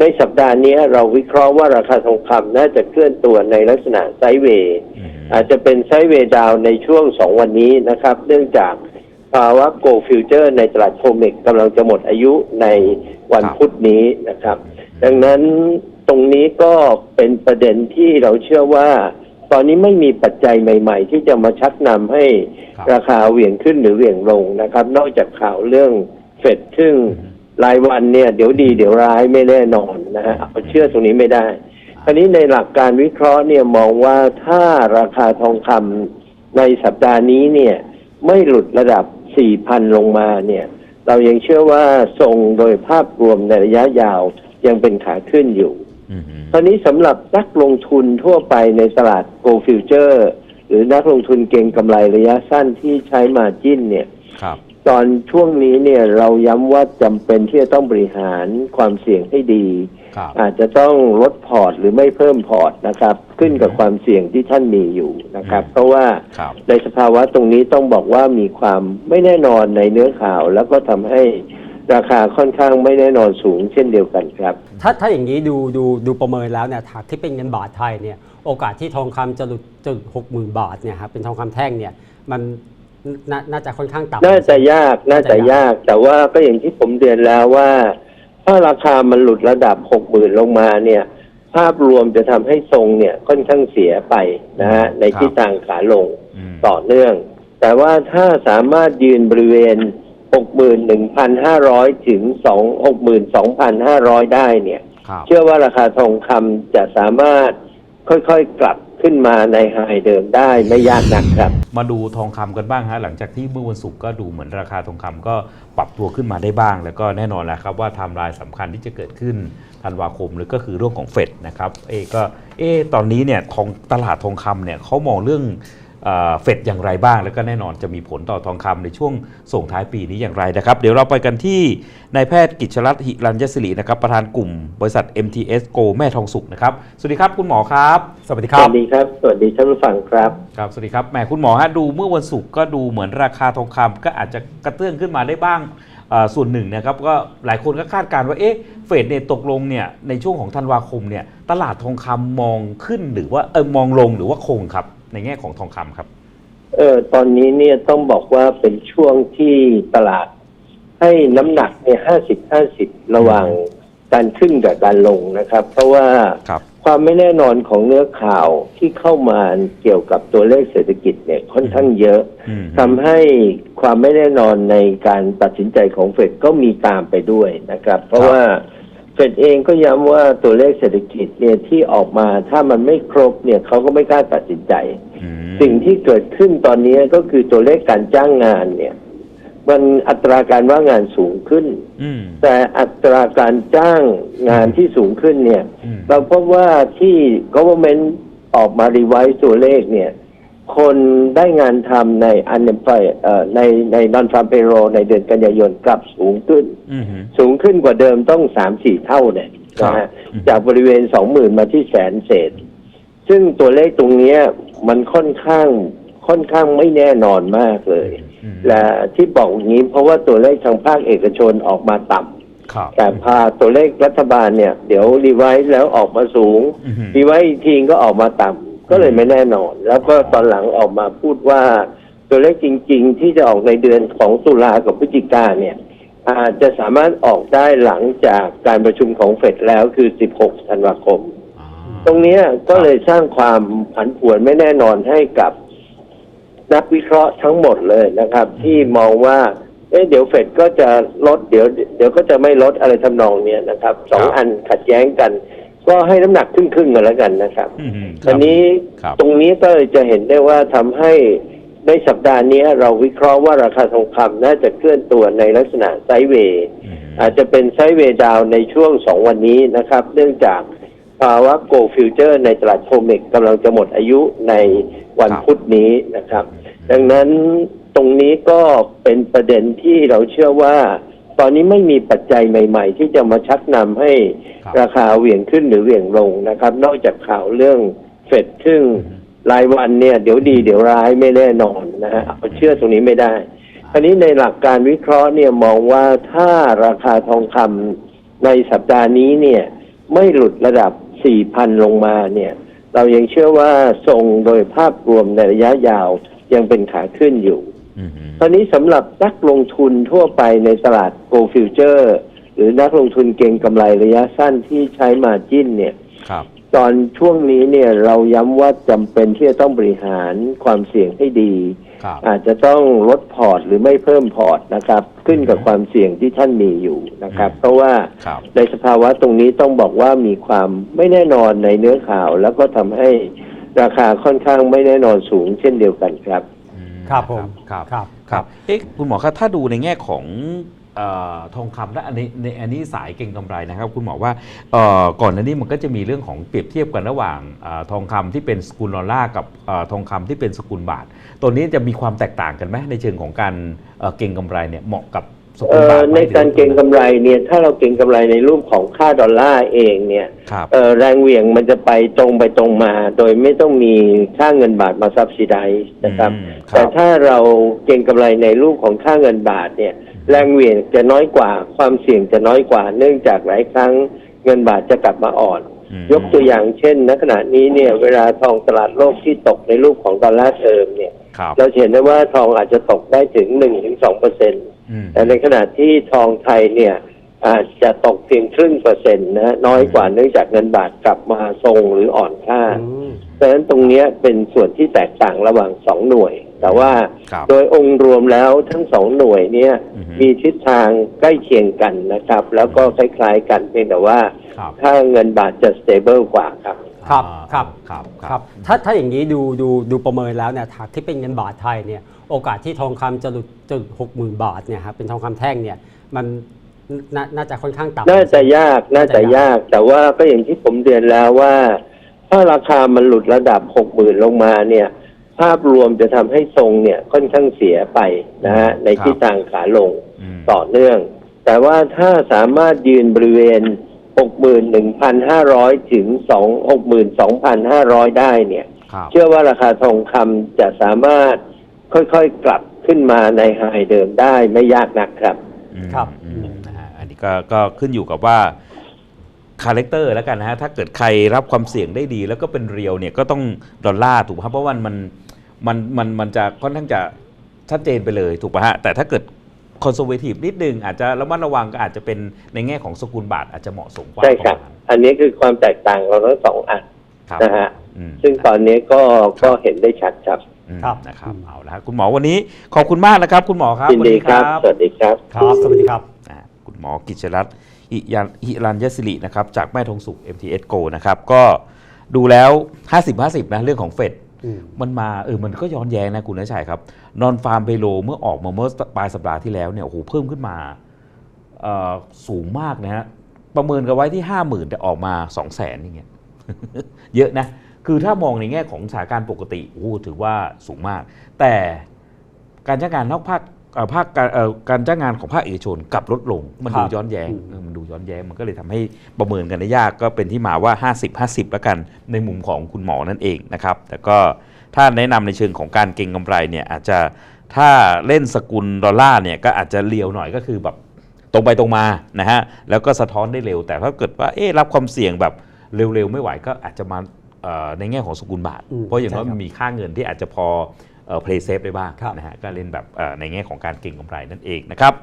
ในสัปดาห์นี้เราวิเคราะห์ว่าราคาทองคำน่าจะเคลื่อนตัวในลักษณะไซด์เวย์อืมอาจจะเป็นไซด์เวย์ดาวน์ในช่วงสองวันนี้นะครับ เนื่องจากภาวะโกลฟิวเจอร์ในตลาดโคเมกกำลังจะหมดอายุในวันครับพุธนี้นะครับ ดังนั้นตรงนี้ก็เป็นประเด็นที่เราเชื่อว่า ตอนนี้ไม่มีปัจจัยใหม่ ๆ ที่จะมาชักนำให้ครับราคาเหวี่ยงขึ้นหรือเหวี่ยงลงนะครับ นอกจากข่าวเรื่องเฟดซึ่ง รายวันเนี่ยเดี๋ยวดีเดี๋ยวร้ายไม่แน่นอนนะฮะเอาเชื่อตรงนี้ไม่ได้คราวนี้ในหลักการวิเคราะห์เนี่ยมองว่าถ้าราคาทองคำในสัปดาห์นี้เนี่ยไม่หลุดระดับ 4,000 ลงมาเนี่ย เรายังเชื่อว่าทรงโดยภาพรวมในระยะยาวยังเป็นขาขึ้นอยู่อืมคราวนี้สำหรับนักลงทุนทั่วไปในตลาดโกลฟิวเจอร์หรือนักลงทุนเก็งกำไรระยะสั้นที่ใช้มาจิ้นเนี่ยครับ ตอนช่วงนี้เนี่ยเราย้ำว่าจำเป็นที่จะต้องบริหารความเสี่ยงให้ดี ครับอาจจะต้องลดพอร์ตหรือไม่เพิ่มพอร์ตนะครับ ขึ้นกับความเสี่ยงที่ท่านมีอยู่นะครับ เพราะว่าครับ ในสภาวะตรงนี้ต้องบอกว่ามีความไม่แน่นอนในเนื้อข่าว แล้วก็ทำให้ราคาค่อนข้างไม่แน่นอนสูงเช่นเดียวกันครับ ถ้าถ้าอย่างนี้ดูดูดูประเมินแล้วเนี่ยถ้าที่เป็นเงินบาทไทยเนี่ยโอกาสที่ทองคำจะหลุดจะหกหมื่นบาทเนี่ยครับเป็นทองคำแท่งเนี่ยมัน นาน่าจะค่อนข้างต่ำน่าจะยากน่าจะยาก แต่ว่าก็อย่างที่ผมเรียนแล้วว่า ถ้าราคามันหลุดระดับหกหมื่นลงมาเนี่ย ภาพรวมจะทำให้ทรงเนี่ยค่อนข้างเสียไปนะฮะในทิศทางขาลงอืมต่อเนื่อง แต่ว่าถ้าสามารถยืนบริเวณ61,500ถึง2 62,500ได้เนี่ยครับเชื่อว่าราคาทองคำจะสามารถค่อยๆกลับ ขึ้นมาในไฮเดิมได้ไม่ยากนักครับ มาดูทองคำกันบ้างฮะหลังจากที่เมื่อวันศุกร์ก็ดูเหมือนราคาทองคำก็ปรับตัวขึ้นมาได้บ้าง แล้วก็แน่นอนแหละครับว่าไทม์ไลน์สำคัญที่จะเกิดขึ้นธันวาคมหรือก็คือเรื่องของเฟดนะครับเอก็เอตอนนี้เนี่ยทองตลาดทองคำเนี่ยเขามองเรื่อง เอ่อเฟดอย่างไรบ้าง แล้วก็แน่นอนจะมีผลต่อทองคำในช่วงส่งท้ายปีนี้อย่างไรนะครับ เดี๋ยวเราไปกันที่นายแพทย์กิจรัตน์หิรัญยศิรินะครับประธานกลุ่มบริษัท MTS Go แม่ทองสุกนะครับ สวัสดีครับคุณหมอครับ สวัสดีคสรับวัสดีครับ สวัสดีท่านผู้ฟังครับครับสวัสดีครับแหมคุณหมอฮะดูเมื่อวันศุกร์ก็ดูเหมือนราคาทองคำก็อาจจะกระเตื้องขึ้นมาได้บ้างเอ่อส่วนหนึ่งนะครับก็หลายคนก็คาดการณ์ว่าเอ๊ะเฟดเนี่ยตกลงเนี่ยในช่วงของธันวาคมเนี่ยตลาดทองคำมองขึ้นหรือว่าเออมองลงหรือว่าคงครับ ในแง่ของทองคำครับ เออตอนนี้เนี่ยต้องบอกว่าเป็นช่วงที่ตลาดให้น้ำหนักในห้าสิบห้าสิบระหว่างการขึ้นกับการลงนะครับ เพราะว่าครับความไม่แน่นอนของเนื้อข่าวที่เข้ามาเกี่ยวกับตัวเลขเศรษฐกิจเนี่ยค่อนข้างเยอะอืมทำให้ความไม่แน่นอนในการตัดสินใจของเฟดก็มีตามไปด้วยนะครับ เพราะครับว่า เฟดเองก็ย้ำว่าตัวเลขเศรษฐกิจเนี่ยที่ออกมาถ้ามันไม่ครบเนี่ยเขาก็ไม่กล้าตัดสินใจอืมสิ่งที่เกิดขึ้นตอนนี้ก็คือตัวเลขการจ้างงานเนี่ย มันอัตราการว่างงานสูงขึ้นอืมแต่อัตราการจ้างงานที่สูงขึ้นเนี่ยอืมเราพบว่าที่ government ออกมารีไวซ์ตัวเลขเนี่ย คนได้งานทำใน unemployed เอ่อในใน non farm payroll ในเดือนกันยายนกลับสูงขึ้น อืมสูงขึ้นกว่าเดิมต้องสามสี่เท่าเนี่ยนะฮะครับจากบริเวณสองหมื่นมาที่แสนเศษ ซึ่งตัวเลขตรงเนี้ยมันค่อนข้างค่อนข้างไม่แน่นอนมากเลย อืมและที่บอกอย่างนี้เพราะว่าตัวเลขทางภาคเอกชนออกมาต่ำครับแต่พาตัวเลขรัฐบาลเนี่ย เดี๋ยวรีไวซ์แล้วออกมาสูง อืมรีไวซ์อีกทีก็ออกมาต่ำ ก็เลยไม่แน่นอน แล้วก็ตอนหลังออกมาพูดว่า ตัวเลขจริง ๆ ที่จะออกในเดือนของตุลากับพฤศจิกาเนี่ย อาจจะสามารถออกได้หลังจากการประชุมของเฟดแล้วคือ 16 ธันวาคมอ่าตรงเนี้ยก็เลยสร้างความผันผวนไม่แน่นอนให้กับนักวิเคราะห์ทั้งหมดเลยนะครับ ที่มองว่าเอ๊ะเดี๋ยวเฟดก็จะลดเดี๋ยว เดี๋ยวก็จะไม่ลดอะไรทำนองเนี้ยนะครับสองครับอันขัดแย้งกัน ก็ให้น้ำหนักครึ่งๆกันแล้วกันนะครับอืมคอัรับ นนี้ครับ ตรงนี้ก็เลยจะเห็นได้ว่าทำให้ในสัปดาห์นี้เราวิเคราะห์ว่าราคาทองคำน่าจะเคลื่อนตัวในลักษณะไซด์เวย์ อืม อาจจะเป็นไซด์เวย์ดาวน์ในช่วงสองวันนี้นะครับ เนื่องจากภาวะโกลฟิวเจอร์ในตลาดโคเมกกำลังจะหมดอายุในวันครับพุธนี้นะครับ ดังนั้นตรงนี้ก็เป็นประเด็นที่เราเชื่อว่า ตอนนี้ไม่มีปัจจัยใหม่ ๆ ที่จะมาชักนำให้ครับราคาเหวี่ยงขึ้นหรือเหวี่ยงลงนะครับ นอกจากข่าวเรื่องเฟดซึ่งรายวันเนี่ยเดี๋ยวดีเดี๋ยวร้ายไม่แน่นอนนะฮะเอาเชื่อตรงนี้ไม่ได้คราวนี้ในหลักการวิเคราะห์เนี่ยมองว่าถ้าราคาทองคำในสัปดาห์นี้เนี่ยไม่หลุดระดับ 4,000 ลงมาเนี่ย เรายังเชื่อว่าทรงโดยภาพรวมในระยะยาวยังเป็นขาขึ้นอยู่อืม ตอนนี้สำหรับนักลงทุนทั่วไปในตลาดโกลฟิวเจอร์หรือนักลงทุนเก็งกำไรระยะสั้นที่ใช้มาจิ้นเนี่ยครับ ตอนช่วงนี้เนี่ยเราย้ำว่าจำเป็นที่จะต้องบริหารความเสี่ยงให้ดี ครับอาจจะต้องลดพอร์ตหรือไม่เพิ่มพอร์ตนะครับ ขึ้นกับความเสี่ยงที่ท่านมีอยู่นะครับ เพราะว่าครับในสภาวะตรงนี้ต้องบอกว่ามีความไม่แน่นอนในเนื้อข่าว แล้วก็ทำให้ราคาค่อนข้างไม่แน่นอนสูงเช่นเดียวกันครับอื ครับผมครับครับครับเอ๊ะคุณหมอครับถ้าดูในแง่ของเออทองคำและอันนี้ในอันนี้สายเก็งกำไรนะครับ คุณหมอว่าเอ่อก่อนหน้านี้มันก็จะมีเรื่องของเปรียบเทียบกันระหว่างเออทองคำที่เป็นสกุลดอลลาร์กับเออทองคำที่เป็นสกุลบาท ตัวนี้จะมีความแตกต่างกันไหมในเชิงของการเอ่อเก็งกำไรเนี่ยเหมาะกับ สกุเอ่ลบาอทไหมในการเก็งกำไรเนี่ยถ้าเราเก็งกำไรในรูปของค่าดอลลาร์เองเนี่ยครับเอ่อแรงเหวี่ยงมันจะไปตรงไปตรงมา โดยไม่ต้องมีค่าเงินบาทมาซับซิไดนะครับอืมครับ แต่ถ้าเราเก็งกำไรในรูปของค่าเงินบาทเนี่ยแรงเหวี่ยงจะน้อยกว่าความเสี่ยงจะน้อยกว่า เนื่องจากหลายครั้งเงินบาทจะกลับมาอ่อนอืมยกตัวอย่างเช่นณขณะนี้เนี่ยเวลาทองตลาดโลกที่ตกในรูปของดอลลาร์เทอมเนี่ยครับเราเห็นได้ว่าทองอาจจะตกได้ถึงหนึ่งถึงสองเปอร์เซ็นต์อืม แต่ในขณะที่ทองไทยเนี่ย อาจจะตกเพียงครึ่งเปอร์เซ็นต์นะน้อยกว่าเนื่องจากเงินบาทกลับมาทรงหรืออ่อนค่าอืมดังนั้นตรงเนี้ยเป็นส่วนที่แตกต่างระหว่างสองหน่วย แต่ว่าครับโดยองค์รวมแล้วทั้งสองหน่วยเนี่ยอือฮึมีทิศทางใกล้เคียงกันนะครับ แล้วก็คล้ายๆกันเพียงแต่ว่าครับค่าเงินบาทจะสเตเบิลกว่าครับ ครับอ่าครับครับครับถ้าถ้าอย่างนี้ดูดูดูประเมินแล้วเนี่ยหากที่เป็นเงินบาทไทยเนี่ยโอกาสที่ทองคำจะหลุดจะหลุดหกหมื่นบาทเนี่ยครับเป็นทองคำแท่งเนี่ยมันนาน่าจะค่อนข้างต่ำ น่าจะยากน่าจะน่าจะยากยาก แต่ว่าก็อย่างที่ผมเรียนแล้วว่า ถ้าราคามันหลุดระดับหกหมื่นลงมาเนี่ย ภาพรวมจะทำให้ทรงเนี่ยค่อนข้างเสียไปนะฮะในทิศทางขาลงอืม ต่อเนื่อง แต่ว่าถ้าสามารถยืนบริเวณ 61,500 ถึง 2 62,500 ได้เนี่ยครับเชื่อว่าราคาทองคำจะสามารถค่อยๆกลับขึ้นมาในไฮเดิมได้ไม่ยากนักครับอืมครับอืมนะฮะอันนี้ก็ก็ขึ้นอยู่กับว่าคาแรคเตอร์แล้วกันนะฮะ ถ้าเกิดใครรับความเสี่ยงได้ดี แล้วก็เป็นเรียวเนี่ยก็ต้องดอลลาร์ถูกไหมครับเพราะว่ามันมันมันมันจะค่อนข้างจะชัดเจนไปเลยถูกป่ะฮะแต่ถ้าเกิด คอนโซเวทีฟนิดนึงอาจจะระมัดระวังก็อาจจะเป็นในแง่ของสกุลบาทอาจจะเหมาะสมกว่าใช่ครับปะมาณนั้นอันนี้คือความแตกต่างของทั้งสองอันครับนะฮะอืมซึ่งตอนนี้ก็ก็เห็นได้ชัดครับอืมครับนะครับเอาละฮะคุณหมอวันนี้ขอบคุณมากนะครับ คุณหมอครับยินดีครับวันนี้สวัสดีครับครับสวัสดีครับอ่าคุณหมอกิจรัตน์หิยันหิรัญยศิรินะครับจากแม่ทองสุข MTS Go นะครับก็ดูแล้ว 50-50 นะเรื่องของเฟดอื มันมาเออมันก็ย้อนแย้งนะคุณนชัยครับนอนฟาร์มเบโลเมื่อออกมาเมื่อปลายสัปดาห์ที่แล้วเนี่ยโอ้โหเพิ่มขึ้นมาสูงมากนะฮะประเมินกันไว้ที่ 50,000 แต่ออกมา 2 0 0 0 0นอย่างเงี้ยเยอะนะ คือถ้ามองในแง่ของสถานการณ์ปกติโอ้ถือว่าสูงมาก แต่การจ้างงานนอกภาค ภาคการเอ่อการจ้างงานของภาคเอกชนกลับลดลง มันครัดูบย้อนแย้งอืมเออมันดูย้อนแย้งมันก็เลยทำให้ประเมินกันได้ยากก็เป็นที่มาว่า 50 50 แล้วกันในมุมของคุณหมอนั่นเองนะครับ แต่ก็ถ้าแนะนำในเชิงของการเก็งกำไรเนี่ยอาจจะถ้าเล่นสกุลดอลลาร์เนี่ยก็อาจจะเลียวหน่อยก็คือแบบตรงไปตรงมานะฮะแล้วก็สะท้อนได้เร็ว แต่ถ้าเกิดว่าเอ๊ะรับความเสี่ยงแบบเร็วๆไม่ไหวก็อาจจะมาเอ่อในแง่ของสกุลบาทอืมเพราะอย่างน้อยใช่ครับมันมีค่าเงินที่อาจจะพอ เอ่อ play safe ได้บ้างครับนะฮะก็เล่นแบบเอ่อในแง่ของการเก็งกำไรนั่นเองนะครับ